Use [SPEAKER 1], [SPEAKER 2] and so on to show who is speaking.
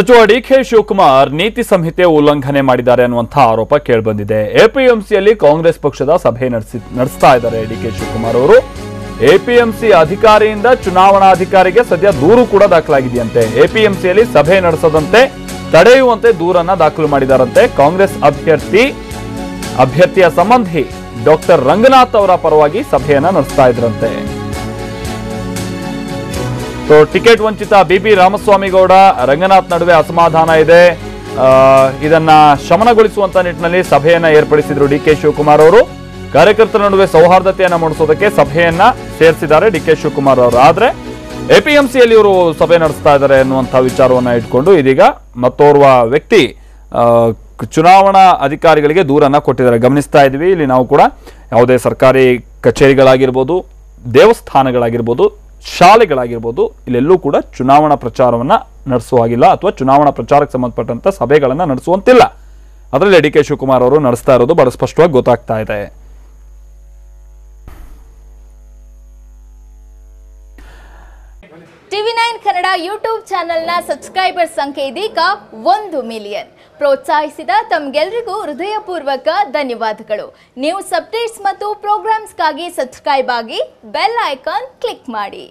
[SPEAKER 1] ಸಚಿವ ಡಿಕೆ ಶಿವಕುಮಾರ್ ನೀತಿ ಸಂಹಿತೆ ಉಲ್ಲಂಘನೆ ಮಾಡಿದ್ದಾರೆ ಅನ್ನುವಂತಹ ಆರೋಪ ಕೇಳಿಬಂದಿದೆ. ಎಪಿಎಂಸಿಯಲ್ಲಿ ಕಾಂಗ್ರೆಸ್ ಪಕ್ಷದ ಸಭೆ ನಡೆಸಿ, ನಡೆಸ್ತಾ ಇದ್ದಾರೆ ಡಿಕೆ ಶಿವಕುಮಾರ್ ಅವರು. ಎಪಿಎಂಸಿ ಅಧಿಕಾರಿಯಿಂದ ಚುನಾವಣಾಧಿಕಾರಿಗೆ ಸದ್ಯ ದೂರು ಕೂಡ ದಾಖಲಾಗಿದೆಯಂತೆ. ಎಪಿಎಂಸಿಯಲ್ಲಿ ಸಭೆ ನಡೆಸದಂತೆ, ತಡೆಯುವಂತೆ ದೂರನ್ನ ದಾಖಲು ಮಾಡಿದಾರಂತೆ ಕಾಂಗ್ರೆಸ್ ಅಭ್ಯರ್ಥಿ, ಅಭ್ಯರ್ಥಿಯ ಸಂಬಂಧಿ ಡಾಕ್ಟರ್ ರಂಗನಾಥ್ ಅವರ ಪರವಾಗಿ ಸಭೆಯನ್ನ ನಡೆಸ್ತಾ ಇದ್ರಂತೆ. ಸೊ ಟಿಕೆಟ್ ವಂಚಿತ ಬಿ ಬಿ ರಾಮಸ್ವಾಮಿ ಗೌಡ ರಂಗನಾಥ್ ನಡುವೆ ಅಸಮಾಧಾನ ಇದೆ ಇದನ್ನ ಶಮನಗೊಳಿಸುವಂತ ನಿಟ್ಟಿನಲ್ಲಿ ಸಭೆಯನ್ನ ಏರ್ಪಡಿಸಿದ್ರು ಡಿ ಕೆ ಶಿವಕುಮಾರ್ ಅವರು. ಕಾರ್ಯಕರ್ತರ ನಡುವೆ ಸೌಹಾರ್ದತೆಯನ್ನ ಮೂಡಿಸೋದಕ್ಕೆ ಸಭೆಯನ್ನ ಸೇರಿಸಿದ್ದಾರೆ ಡಿ ಕೆ ಶಿವಕುಮಾರ್ ಅವರು. ಆದ್ರೆ ಎಪಿಎಂಸಿಯಲ್ಲಿ ಇವರು ಸಭೆ ನಡೆಸ್ತಾ ಇದ್ದಾರೆ ಅನ್ನುವಂಥ ವಿಚಾರವನ್ನ ಇಟ್ಕೊಂಡು ಇದೀಗ ಮತ್ತೋರ್ವ ವ್ಯಕ್ತಿ ಚುನಾವಣಾ ಅಧಿಕಾರಿಗಳಿಗೆ ದೂರನ್ನ ಕೊಟ್ಟಿದ್ದಾರೆ. ಗಮನಿಸ್ತಾ ಇದ್ವಿ ಇಲ್ಲಿ ನಾವು ಕೂಡ ಯಾವುದೇ ಸರ್ಕಾರಿ ಕಚೇರಿಗಳಾಗಿರ್ಬೋದು, ದೇವಸ್ಥಾನಗಳಾಗಿರ್ಬೋದು ಶಾಲೆಗಳಾಗಿರ್ಬೋದು, ಇಲ್ಲೆಲ್ಲೂ ಕೂಡ ಚುನಾವಣಾ ಪ್ರಚಾರವನ್ನ ನಡೆಸುವ ಹಾಗಿಲ್ಲ ಅಥವಾ ಚುನಾವಣಾ ಪ್ರಚಾರಕ್ಕೆ ಸಂಬಂಧಪಟ್ಟಂತ ಸಭೆಗಳನ್ನ ನಡೆಸುವಂತಿಲ್ಲ. ಅದರಲ್ಲಿ ಡಿ ಕೆ ಶಿವಕುಮಾರ್ ಅವರು ನಡೆಸ್ತಾ ಇರೋದು ಬಹಳ ಸ್ಪಷ್ಟವಾಗಿ ಗೊತ್ತಾಗ್ತಾ ಇದೆ.
[SPEAKER 2] ಟಿವಿ ನೈನ್ ಕನ್ನಡ ಯೂಟ್ಯೂಬ್ ಚಾನೆಲ್ನ ಸಬ್ಸ್ಕ್ರೈಬರ್ ಸಂಖ್ಯೆ ಇದೀಗ ಒಂದು ಮಿಲಿಯನ್. ಪ್ರೋತ್ಸಾಹಿಸಿದ ತಮ್ಗೆಲ್ರಿಗೂ ಹೃದಯಪೂರ್ವಕ ಧನ್ಯವಾದಗಳು. ನ್ಯೂಸ್ ಅಪ್ಡೇಟ್ಸ್ ಮತ್ತು ಪ್ರೋಗ್ರಾಮ್ಸ್ಗಾಗಿ ಸಬ್ಸ್ಕ್ರೈಬ್ ಆಗಿ ಬೆಲ್ ಐಕಾನ್ ಕ್ಲಿಕ್ ಮಾಡಿ.